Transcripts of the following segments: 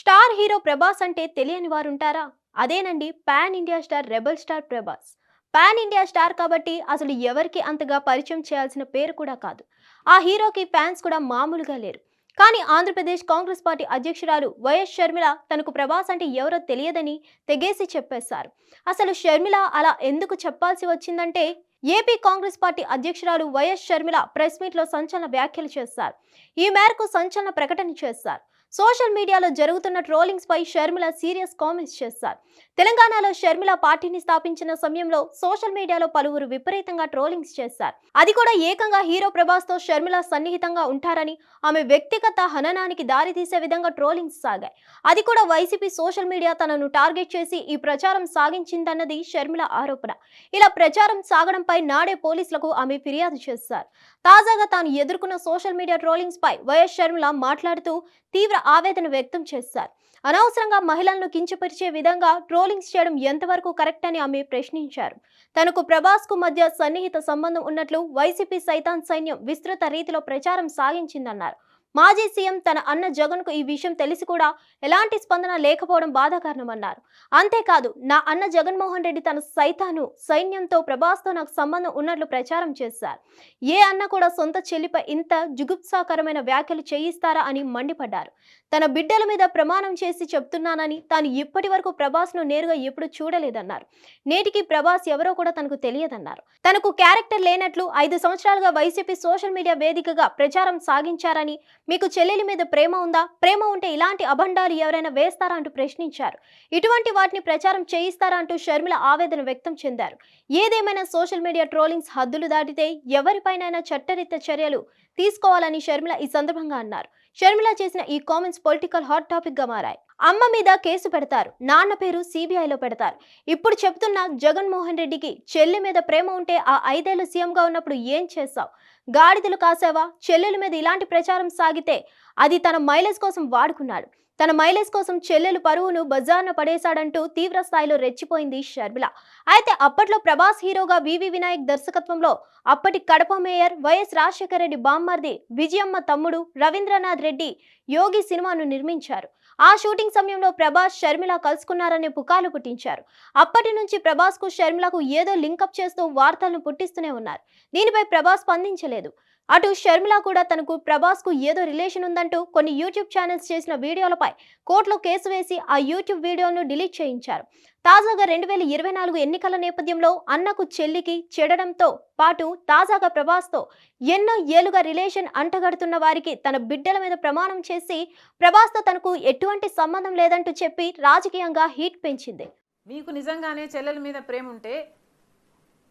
Star hero Prabhas అంటే తెలియని వారుంటారా? అదేనండి pan India star rebel star Prabhas. Pan India star కాబట్టి అసలు ఎవరికి అంతగా పరిచయం చేయాల్సిన పేరు కూడా కాదు. ఆ హీరోకి ఫ్యాన్స్ కూడా మామూలుగా లేరు. కానీ ఆంధ్రప్రదేశ్ కాంగ్రెస్ పార్టీ అధ్యక్షురాలు వైఎస్ షర్మిల తనకు ప్రభాస్ అంటే ఎవరో తెలియదని తెగేసి చెప్పేశారు. అసలు షర్మిల అలా ఎందుకు చెప్పాల్సి వచ్చిందంటే ఏపీ కాంగ్రెస్ పార్టీ అధ్యక్షురాలు వైఎస్ షర్మిల ప్రెస్ మీట్లో సంచలన వ్యాఖ్యలు చేశారు. ఈ మేరకు సంచలన ప్రకటన చేశారు. సోషల్ మీడియాలో జరుగుతున్న ట్రోలింగ్స్ పై షర్మిల సీరియస్ కామెంట్స్ చేశారు. తెలంగాణలో షర్మిల పార్టీని స్థాపించిన సమయంలో సోషల్ మీడియాలో పలువురు విపరీతంగా ట్రోలింగ్స్ చేశారు. అది కూడా ఏకంగా హీరో ప్రభాస్తో షర్మిల సన్నిహితంగా ఉంటారని ఆమె వ్యక్తిగత హననానికి దారితీసే విధంగా ట్రోలింగ్స్ సాగాయి. అది కూడా వైసీపీ సోషల్ మీడియా తనను టార్గెట్ చేసి ఈ ప్రచారం సాగించిందన్నది షర్మిల ఆరోపణ. ఇలా ప్రచారం సాగడం సాగడంపై నాడే పోలీసులకు ఆమె ఫిర్యాదు చేశారు. తాజాగా తాను ఎదుర్కొన్న సోషల్ మీడియా ట్రోలింగ్స్ పై వైఎస్ షర్మిల మాట్లాడుతూ తీవ్ర ఆవేదన వ్యక్తం చేశారు. అనవసరంగా మహిళలను కించపరిచే విధంగా ట్రోలింగ్స్ చేయడం ఎంతవరకు కరెక్ట్ అని ఆమె ప్రశ్నించారు. తనకు ప్రభాస్కు మధ్య సన్నిహిత సంబంధం ఉన్నట్లు వైసీపీ సైతాన్ సైన్యం విస్తృత రీతిలో ప్రచారం సాగించిందన్నారు. మాజీ సీఎం తన అన్న జగన్కు ఈ విషయం తెలిసి కూడా ఎలాంటి స్పందన లేకపోవడం బాధాకరణమన్నారు. అంతేకాదు నా అన్న జగన్మోహన్ రెడ్డి తన సైతాను సైన్యంతో ప్రభాస్తో నాకు సంబంధం ఉన్నట్లు ప్రచారం చేశారు. ఏ అన్న కూడా సొంత చెల్లిపై ఇంత జుగుప్సాకరమైన వ్యాఖ్యలు చేయిస్తారా అని మండిపడ్డారు. తన బిడ్డల మీద ప్రమాణం చేసి చెప్తున్నానని తాను ఇప్పటి వరకు ప్రభాస్ను నేరుగా ఎప్పుడు చూడలేదన్నారు. నేటికి ప్రభాస్ ఎవరో కూడా తనకు తెలియదన్నారు. తనకు క్యారెక్టర్ లేనట్లు ఐదు సంవత్సరాలుగా వైసీపీ సోషల్ మీడియా వేదికగా ప్రచారం సాగించారని మీకు చెల్లెలి మీద ప్రేమ ఉందా? ప్రేమ ఉంటే ఇలాంటి అభండాలు ఎవరైనా వేస్తారా అంటూ ప్రశ్నించారు. ఇటువంటి వాటిని ప్రచారం చేయిస్తారా అంటూ షర్మిల ఆవేదన వ్యక్తం చెందారు. ఏదేమైనా సోషల్ మీడియా ట్రోలింగ్స్ హద్దులు దాటితే ఎవరిపైనైనా చట్టరీత చర్యలు తీసుకోవాలని షర్మిల ఈ సందర్భంగా అన్నారు. షర్మిల చేసిన ఈ కామెంట్స్ పొలిటికల్ హాట్ టాపిక్గా మారాయి. అమ్మ మీద కేసు పెడతారు. నాన్న పేరు సిబిఐలో పెడతారు. ఇప్పుడు చెప్తున్న జగన్మోహన్ రెడ్డికి చెల్లి మీద ప్రేమ ఉంటే ఆ ఐదేళ్ళు సీఎంగా ఉన్నప్పుడు ఏం చేస్తావు? గాడిదలు కాసావా? చెల్లెల మీద ఇలాంటి ప్రచారం సాగితే అది తన మైలేజ్ కోసం వాడుకున్నాడు. తన మైలేజ్ కోసం చెల్లెలు పరువును బజార్న పడేశాడంటూ తీవ్ర స్థాయిలో రెచ్చిపోయింది షర్మిల. అయితే అప్పట్లో ప్రభాస్ హీరోగా వివి వినాయక్ దర్శకత్వంలో అప్పటి కడప మేయర్ వైఎస్ రాజశేఖర రెడ్డి బామ్మర్ది విజయమ్మ తమ్ముడు రవీంద్రనాథ్ రెడ్డి యోగి సినిమాను నిర్మించారు. ఆ షూటింగ్ సమయంలో ప్రభాస్ షర్మిల కలుసుకున్నారనే పుకార్లు పుట్టించారు. అప్పటి నుంచి ప్రభాస్కు షర్మిలకు ఏదో లింకప్ చేస్తూ వార్తలను పుట్టిస్తూనే ఉన్నారు. దీనిపై ప్రభాస్ స్పందించలేదు. అటు షర్మిల కూడా తనకు ప్రభాస్కు ఏదో రిలేషన్ ఉందంటూ కొన్ని యూట్యూబ్ ఛానల్స్ చేసిన వీడియోలపై కోర్టులో కేసు వేసి ఆ యూట్యూబ్ వీడియోను డిలీట్ చేయించారు. తాజాగా రెండు వేల ఇరవై నాలుగు ఎన్నికల నేపథ్యంలో అన్నకు చెల్లికి చెడడంతో పాటు తాజాగా ప్రభాస్తో ఎన్నో ఏళ్ళుగా రిలేషన్ అంటగడుతున్న వారికి తన బిడ్డల మీద ప్రమాణం చేసి ప్రభాస్తో తనకు ఎటువంటి సంబంధం లేదంటూ చెప్పి రాజకీయంగా హీట్ పెంచింది. మీకు నిజంగానే చెల్లెల మీద ప్రేమ ఉంటే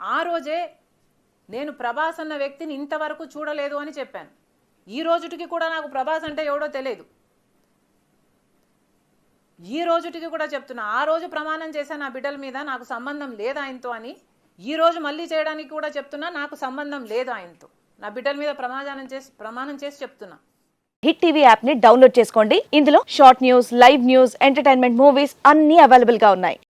ఆ రోజే నేను ప్రభాస్ అన్న వ్యక్తిని ఇంతవరకు చూడలేదు అని చెప్పాను. ఈ రోజుటికి కూడా నాకు ప్రభాస్ అంటే ఎవడో తెలియదు. ఈ రోజుటికి కూడా చెప్తున్నా ఆ రోజు ప్రమాణం చేశాను నా బిడ్డల మీద నాకు సంబంధం లేదు ఆయనతో అని ఈ రోజు మళ్ళీ చేయడానికి కూడా చెప్తున్నా నాకు సంబంధం లేదు ఆయనతో. నా బిడ్డల మీద ప్రమాణం చేసి ప్రమాణం చేసి చెప్తున్నా. హిట్ టీవీ యాప్ని డౌన్లోడ్ చేసుకోండి. ఇందులో short news live news entertainment movies అన్ని అవైలబుల్గా ఉన్నాయి.